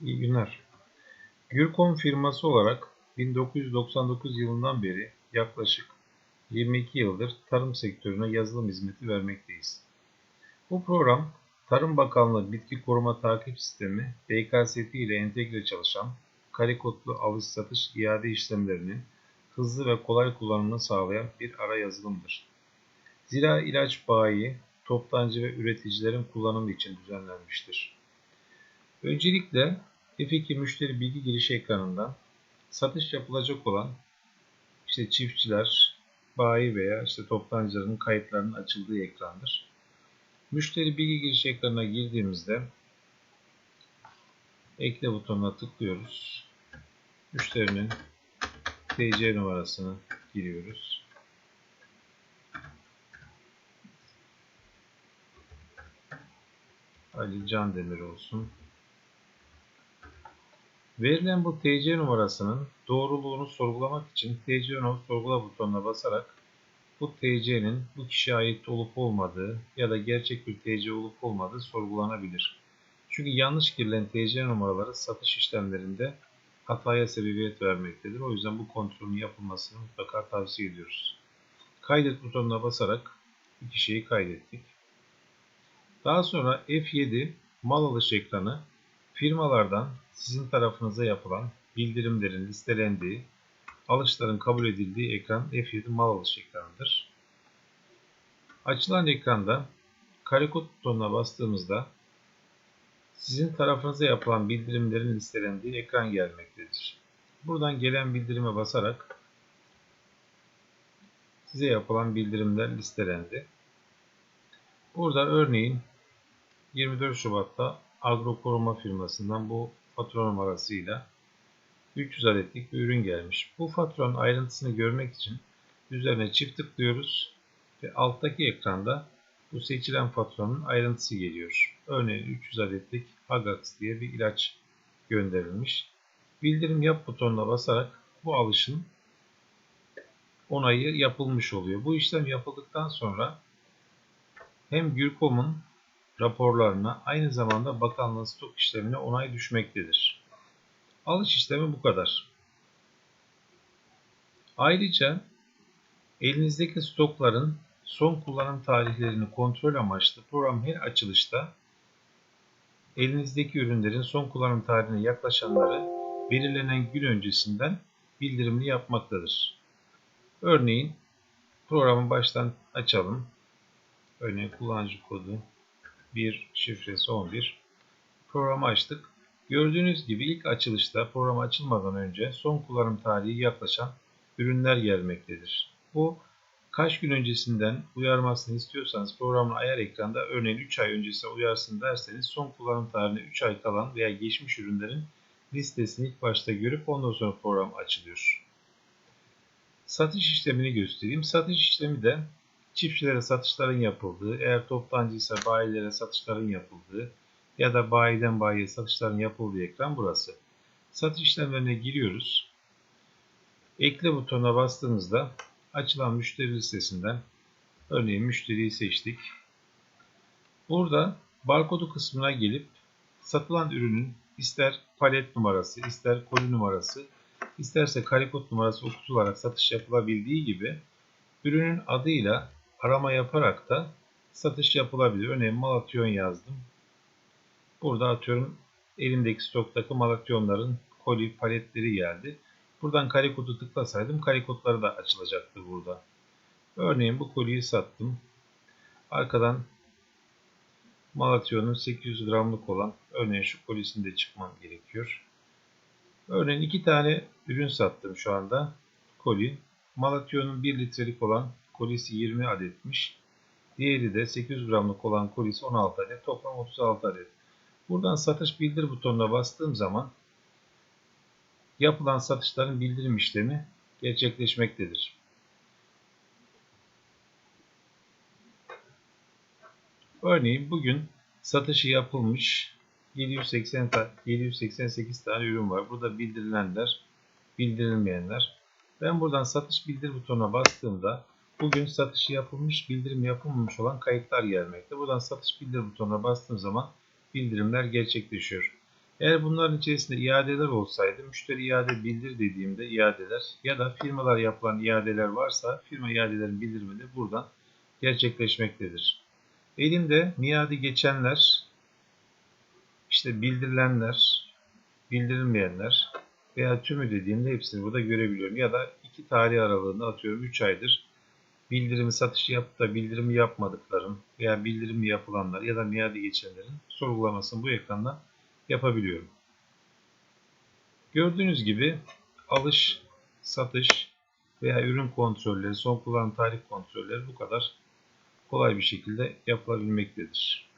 İyi günler. Gürcom firması olarak 1999 yılından beri yaklaşık 22 yıldır tarım sektörüne yazılım hizmeti vermekteyiz. Bu program Tarım Bakanlığı Bitki Koruma Takip Sistemi BKST ile entegre çalışan kare kodlu alış satış iade işlemlerinin hızlı ve kolay kullanımını sağlayan bir ara yazılımdır. Zira ilaç bayi, toptancı ve üreticilerin kullanımı için düzenlenmiştir. Öncelikle F2 müşteri bilgi girişi ekranından satış yapılacak olan işte çiftçiler, bayi veya işte toptancıların kayıtlarının açıldığı ekrandır. Müşteri bilgi giriş ekranına girdiğimizde ekle butonuna tıklıyoruz. Müşterinin TC numarasını giriyoruz. Ali Can Demir olsun. Verilen bu TC numarasının doğruluğunu sorgulamak için TC numara sorgula butonuna basarak bu TC'nin bu kişiye ait olup olmadığı ya da gerçek bir TC olup olmadığı sorgulanabilir. Çünkü yanlış girilen TC numaraları satış işlemlerinde hataya sebebiyet vermektedir. O yüzden bu kontrolün yapılmasını mutlaka tavsiye ediyoruz. Kaydet butonuna basarak bir kişiyi kaydettik. Daha sonra F7 mal alış ekranı firmalardan sizin tarafınıza yapılan bildirimlerin listelendiği, alışların kabul edildiği ekran F7 mal alış ekranıdır. Açılan ekranda kare kod butonuna bastığımızda sizin tarafınıza yapılan bildirimlerin listelendiği ekran gelmektedir. Buradan gelen bildirime basarak size yapılan bildirimler listelendi. Burada örneğin 24 Şubat'ta Agro Koruma firmasından bu fatura numarasıyla 300 adetlik bir ürün gelmiş. Bu faturanın ayrıntısını görmek için üzerine çift tıklıyoruz ve alttaki ekranda bu seçilen faturanın ayrıntısı geliyor. Örneğin 300 adetlik Hagax diye bir ilaç gönderilmiş. Bildirim yap butonuna basarak bu alışın onayı yapılmış oluyor. Bu işlem yapıldıktan sonra hem Gürkom'un raporlarına aynı zamanda bakanlığın stok işlemine onay düşmektedir. Alış işlemi bu kadar. Ayrıca elinizdeki stokların son kullanım tarihlerini kontrol amaçlı program her açılışta elinizdeki ürünlerin son kullanım tarihine yaklaşanları belirlenen gün öncesinden bildirimli yapmaktadır. Örneğin programı baştan açalım. Örneğin kullanıcı kodu 1 şifresi 11. Programı açtık. Gördüğünüz gibi ilk açılışta program açılmadan önce son kullanım tarihi yaklaşan ürünler gelmektedir. Bu kaç gün öncesinden uyarmasını istiyorsanız programın ayar ekranda örneğin 3 ay öncesine uyarsın derseniz son kullanım tarihine 3 ay kalan veya geçmiş ürünlerin listesini ilk başta görüp ondan sonra program açılıyor. Satış işlemini göstereyim. Satış işlemi de çiftçilere satışların yapıldığı, eğer toptancıysa bayilere satışların yapıldığı ya da bayiden bayiye satışların yapıldığı ekran burası. Satış işlemlerine giriyoruz. Ekle butonuna bastığımızda açılan müşteri listesinden örneğin müşteriyi seçtik. Burada barkodu kısmına gelip satılan ürünün ister palet numarası, ister koli numarası, isterse karikod numarası okutularak satış yapılabildiği gibi ürünün adıyla arama yaparak da satış yapılabilir. Örneğin Malatyon yazdım. Burada atıyorum elimdeki stoktaki Malatyonların koli paletleri geldi. Buradan kare kodu tıklasaydım kare kodları da açılacaktı burada. Örneğin bu koliyi sattım. Arkadan Malatyon'un 800 gramlık olan örneğin şu kolisini çıkmam gerekiyor. Örneğin iki tane ürün sattım şu anda. Koli. Malatyon'un 1 litrelik olan kolisi 20 adetmiş. Diğeri de 800 gramlık olan kolisi 16 adet. Toplam 36 adet. Buradan satış bildir butonuna bastığım zaman yapılan satışların bildirim işlemi gerçekleşmektedir. Örneğin bugün satışı yapılmış 780 788 tane ürün var. Burada bildirilenler, bildirilmeyenler. Ben buradan satış bildir butonuna bastığımda bugün satışı yapılmış, bildirim yapılmamış olan kayıtlar gelmekte. Buradan satış bildir butonuna bastığım zaman bildirimler gerçekleşiyor. Eğer bunların içerisinde iadeler olsaydı müşteri iade bildir dediğimde iadeler ya da firmalar yapılan iadeler varsa firma iadelerin bildirimi de buradan gerçekleşmektedir. Elimde miadi geçenler, işte bildirilenler, bildirilmeyenler veya tümü dediğimde hepsini burada görebiliyorum. Ya da iki tarih aralığında atıyorum 3 aydır bildirimi satışı yapıp da bildirimi yapmadıklarım veya bildirimi yapılanlar ya da miadi geçenlerin sorgulamasını bu ekrandan yapabiliyorum. Gördüğünüz gibi alış, satış veya ürün kontrolleri, son kullanım tarih kontrolleri bu kadar kolay bir şekilde yapılabilmektedir.